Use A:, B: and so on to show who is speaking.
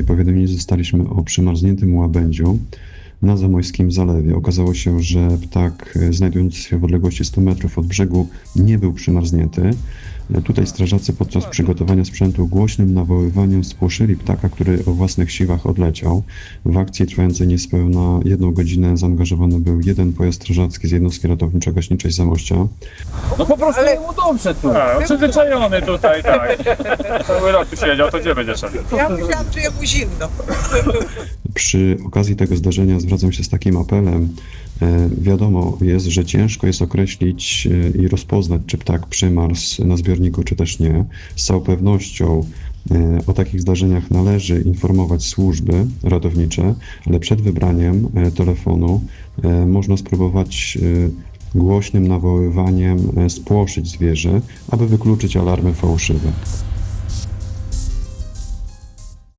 A: wczesnej powiadomieni zostaliśmy o przymarzniętym łabędziu na Zamojskim Zalewie. Okazało się, że ptak e, znajdujący się w odległości 100 metrów od brzegu nie był przymarznięty. E, Tutaj strażacy podczas przygotowania sprzętu głośnym nawoływaniem spłoszyli ptaka, który o własnych siłach odleciał. W akcji trwającej niespełna jedną godzinę zaangażowany był jeden pojazd strażacki z jednostki ratowniczo-gaśniczej Zamościa.
B: No po prostu
C: Ale-
B: mu dobrze tu.
D: A, przyzwyczajony tutaj, tak. Cały rok tu siedział, to gdzie będzie szedł?
C: Ja myślałam, że jemu zimno.
A: Przy okazji tego zdarzenia zwracam się z takim apelem. E, Wiadomo jest, że ciężko jest określić e, i rozpoznać, czy ptak przymarzł na zbiorniku, czy też nie. Z całą pewnością e, o takich zdarzeniach należy informować służby ratownicze, ale przed wybraniem telefonu można spróbować głośnym nawoływaniem spłoszyć zwierzę, aby wykluczyć alarmy fałszywe.